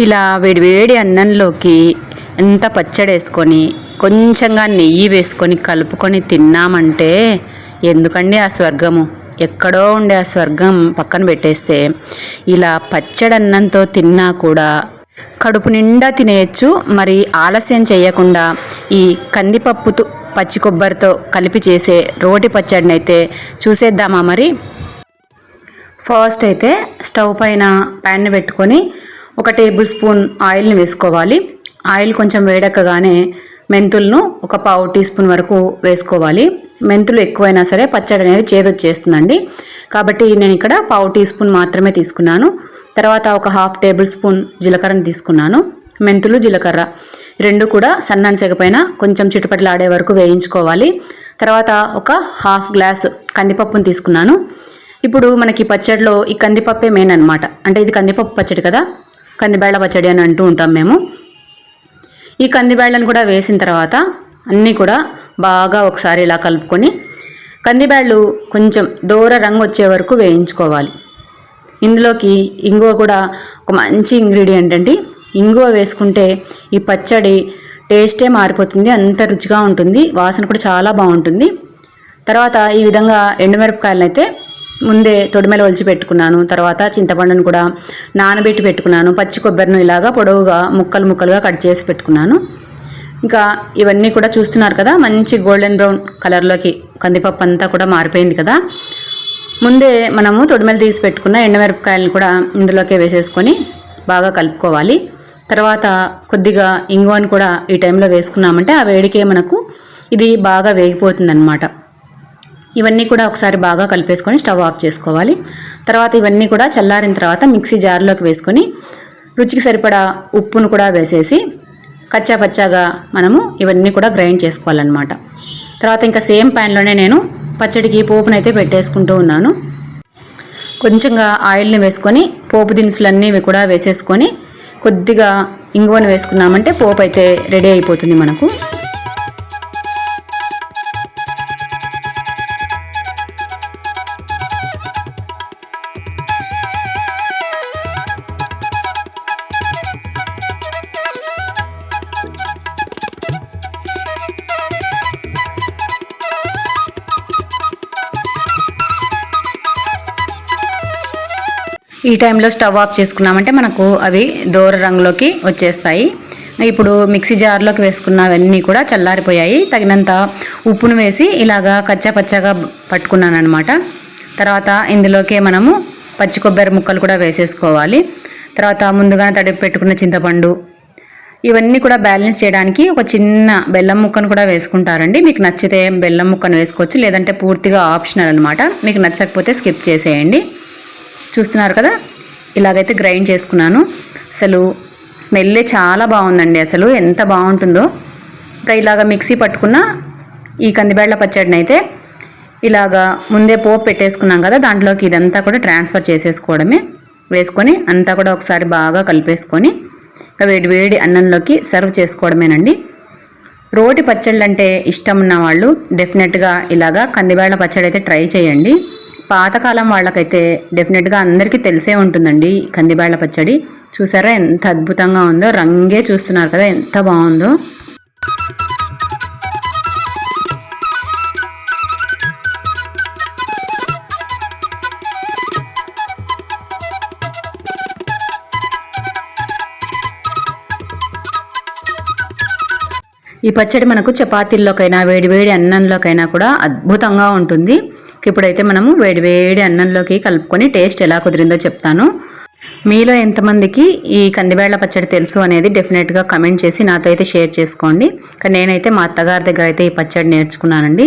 ఇలా వేడివేడి అన్నంలోకి ఎంత పచ్చడి వేసుకొని కొంచెంగా నెయ్యి వేసుకొని కలుపుకొని తిన్నామంటే ఎందుకండి ఆ స్వర్గము? ఎక్కడో ఉండే ఆ స్వర్గం పక్కన పెట్టేస్తే ఇలా పచ్చడి అన్నంతో తిన్నా కూడా కడుపు నిండా తినేయచ్చు. మరి ఆలస్యం చేయకుండా ఈ కందిపప్పుతో పచ్చి కొబ్బరితో కలిపి చేసే రోటి పచ్చడిని అయితే చూసేద్దామా మరి? ఫస్ట్ అయితే స్టవ్ పైన ప్యాన్ పెట్టుకొని ఒక టేబుల్ స్పూన్ ఆయిల్ని వేసుకోవాలి. ఆయిల్ కొంచెం వేడెక్కగానే మెంతులను ఒక పావు టీ స్పూన్ వరకు వేసుకోవాలి. మెంతులు ఎక్కువైనా సరే పచ్చడి అనేది చేదొచ్చేస్తుందండి. కాబట్టి నేను ఇక్కడ పావు టీ స్పూన్ మాత్రమే తీసుకున్నాను. తర్వాత ఒక హాఫ్ టేబుల్ స్పూన్ జీలకర్రను తీసుకున్నాను. మెంతులు జీలకర్ర రెండు కూడా సన్నని సెగపైన కొంచెం చిటుపట్లాడే వరకు వేయించుకోవాలి. తర్వాత ఒక హాఫ్ గ్లాస్ కందిపప్పును తీసుకున్నాను. ఇప్పుడు మనకి పచ్చడిలో ఈ కందిపప్పే మెయిన్ అనమాట అంటే ఇది కందిపప్పు పచ్చడి కదా? కందిబేళ్ళ పచ్చడి అని అంటూ ఉంటాం మేము. ఈ కందిబ్యాళ్ళను కూడా వేసిన తర్వాత అన్నీ కూడా బాగా ఒకసారి ఇలా కలుపుకొని కందిబేళ్ళు కొంచెం దూర రంగు వచ్చే వరకు వేయించుకోవాలి. ఇందులోకి ఇంగువ కూడా ఒక మంచి ఇంగ్రీడియంట్ అండి. ఇంగువ వేసుకుంటే ఈ పచ్చడి టేస్టే మారిపోతుంది అంత రుచిగా ఉంటుంది వాసన కూడా చాలా బాగుంటుంది. తర్వాత ఈ విధంగా ఎండుమిరపకాయలను అయితే ముందే తొడిమెల ఒలిచి పెట్టుకున్నాను. తర్వాత చింతపండును కూడా నానబెట్టి పెట్టుకున్నాను. పచ్చి కొబ్బరిను ఇలాగా పొడవుగా ముక్కలు ముక్కలుగా కట్ చేసి పెట్టుకున్నాను. ఇంకా ఇవన్నీ కూడా చూస్తున్నారు కదా మంచి గోల్డెన్ బ్రౌన్ కలర్లోకి కందిపప్పు అంతా కూడా మారిపోయింది కదా. ముందే మనము తొడిమెలు తీసి పెట్టుకున్న ఎండమిరపకాయలను కూడా ఇందులోకే వేసేసుకొని బాగా కలుపుకోవాలి. తర్వాత కొద్దిగా ఇంగువని కూడా ఈ టైంలో వేసుకున్నామంటే ఆ వేడికే మనకు ఇది బాగా వేగిపోతుంది ఇవన్నీ కూడా ఒకసారి బాగా కలిపేసుకొని స్టవ్ ఆఫ్ చేసుకోవాలి. తర్వాత ఇవన్నీ కూడా చల్లారిన తర్వాత మిక్సీ జార్లోకి వేసుకొని రుచికి సరిపడా ఉప్పును కూడా వేసేసి కచ్చా పచ్చాగా మనము ఇవన్నీ కూడా గ్రైండ్ చేసుకోవాలన్నమాట. తర్వాత ఇంకా సేమ్ ప్యాన్లోనే నేను పచ్చడికి పోపునైతే పెట్టేసుకుంటూ ఉన్నాను. కొంచెంగా ఆయిల్ని వేసుకొని పోపు దినుసులన్నీ కూడా వేసేసుకొని కొద్దిగా ఇంగువను వేసుకున్నామంటే పోపు అయితే రెడీ అయిపోతుంది మనకు. ఈ టైంలో స్టవ్ ఆఫ్ చేసుకున్నామంటే మనకు అవి దూర రంగులోకి వచ్చేస్తాయి. ఇప్పుడు మిక్సీ జార్లోకి వేసుకున్నవన్నీ కూడా చల్లారిపోయాయి. తగినంత ఉప్పును వేసి ఇలాగా కచ్చా పచ్చగా పట్టుకున్నాను అనమాట తర్వాత ఇందులోకే మనము పచ్చి కొబ్బరి ముక్కలు కూడా వేసేసుకోవాలి. తర్వాత ముందుగానే తడిపి పెట్టుకున్న చింతపండు. ఇవన్నీ కూడా బ్యాలెన్స్ చేయడానికి ఒక చిన్న బెల్లం ముక్కను కూడా వేసుకుంటారండి. మీకు నచ్చితే బెల్లం ముక్కను వేసుకోవచ్చు. లేదంటే పూర్తిగా ఆప్షనల్ అనమాట మీకు నచ్చకపోతే స్కిప్ చేసేయండి. చూస్తున్నారు కదా? ఇలాగైతే గ్రైండ్ చేసుకున్నాను. అసలు స్మెల్లే చాలా బాగుందండి అసలు. ఎంత బాగుంటుందో. ఇంకా ఇలాగ మిక్సీ పట్టుకున్న ఈ కందిబేళ్ళ పచ్చడిని అయితే ఇలాగా ముందే పోపు పెట్టేసుకున్నాం కదా దాంట్లోకి ఇదంతా కూడా ట్రాన్స్ఫర్ చేసేసుకోవడమే. వేసుకొని అంతా కూడా ఒకసారి బాగా కలిపేసుకొని ఇంకా వేడి వేడి అన్నంలోకి సర్వ్ చేసుకోవడమేనండి. రోటి పచ్చళ్ళు అంటే ఇష్టం ఉన్న వాళ్ళు డెఫినెట్గా ఇలాగా కందిబేళ్ళ పచ్చడి అయితే ట్రై చేయండి. పాతకాలం వాళ్ళకైతే డెఫినెట్గా అందరికీ తెలిసే ఉంటుందండి కందిబేళ్ళ పచ్చడి. చూసారా ఎంత అద్భుతంగా ఉందో రంగే చూస్తున్నారు కదా ఎంత బాగుందో. ఈ పచ్చడి మనకు చపాతీల్లోకైనా వేడివేడి అన్నంలోకైనా కూడా అద్భుతంగా ఉంటుంది. ఇప్పుడైతే మనము వేడివేడి అన్నంలోకి కలుపుకొని టేస్ట్ ఎలా కుదిరిందో చెప్తాను. మీలో ఎంతమందికి ఈ కందిబేళ్ళ పచ్చడి తెలుసు అనేది డెఫినెట్గా కమెంట్ చేసి నాతో అయితే షేర్ చేసుకోండి. కానీ నేనైతే మా అత్తగారి దగ్గర అయితే ఈ పచ్చడి నేర్చుకున్నానండి.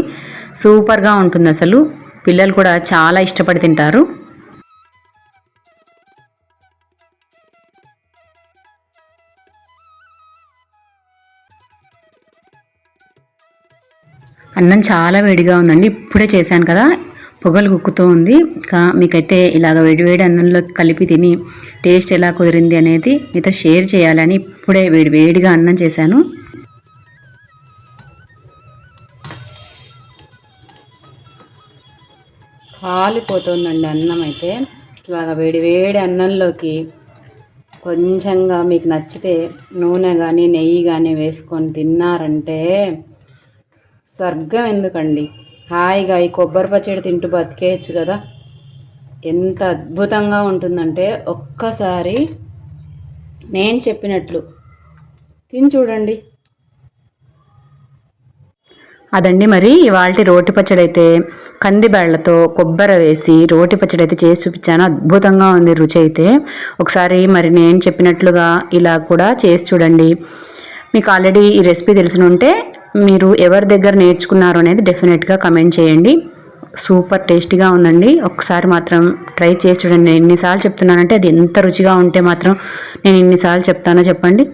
సూపర్గా ఉంటుంది అసలు. పిల్లలు కూడా చాలా ఇష్టపడి తింటారు. అన్నం చాలా వేడిగా ఉందండి. ఇప్పుడే చేశాను కదా. పొగలు కుక్కుతూ ఉంది. ఇంకా మీకైతే ఇలాగ వేడివేడి అన్నంలో కలిపి తిని టేస్ట్ ఎలా కుదిరింది అనేది మీతో షేర్ చేయాలని ఇప్పుడే వేడి వేడిగా అన్నం చేశాను. కాలిపోతుందండి అన్నం అయితే. ఇలాగ వేడి వేడి అన్నంలోకి కొంచెంగా మీకు నచ్చితే నూనె కానీ నెయ్యి కానీ వేసుకొని తిన్నారంటే స్వర్గం ఎందుకండి? హాయిగా ఈ కొబ్బరి పచ్చడి తింటూ బతికేయచ్చు కదా. ఎంత అద్భుతంగా ఉంటుందంటే ఒక్కసారి నేను చెప్పినట్లు. తిని చూడండి. అదండి మరి ఇవాళ రోటి పచ్చడి అయితే కందిబేళ్ళతో కొబ్బరి వేసి రోటి పచ్చడి అయితే చేసి చూపించాను. అద్భుతంగా ఉంది రుచి అయితే. ఒకసారి మరి నేను చెప్పినట్లుగా ఇలా కూడా చేసి చూడండి. మీకు ఆల్రెడీ ఈ రెసిపీ తెలిసి ఉంటే మీరు ఎవరి దగ్గర నేర్చుకున్నారు అనేది డెఫినెట్గా కమెంట్ చేయండి. సూపర్ టేస్టీగా ఉందండి. ఒకసారి మాత్రం ట్రై చేసి చూడండి. నేను ఎన్నిసార్లు చెప్తున్నానంటే అది ఎంత రుచిగా ఉంటే మాత్రం నేను ఎన్నిసార్లు చెప్తానో చెప్పండి.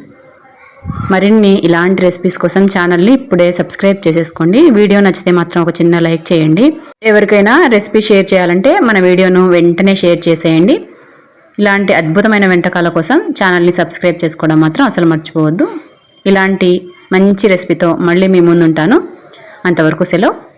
మరిన్ని ఇలాంటి రెసిపీస్ కోసం ఛానల్ని ఇప్పుడే సబ్స్క్రైబ్ చేసేసుకోండి. వీడియో నచ్చితే మాత్రం ఒక చిన్న లైక్ చేయండి. ఎవరికైనా రెసిపీ షేర్ చేయాలంటే మన వీడియోను వెంటనే షేర్ చేసేయండి. ఇలాంటి అద్భుతమైన వంటకాల కోసం ఛానల్ని సబ్స్క్రైబ్ చేసుకోవడం మాత్రం అసలు మర్చిపోవద్దు. ఇలాంటి మంచి రెసిపీతో మళ్ళీ మీ ముందుంటాను. అంతవరకు సెలవు.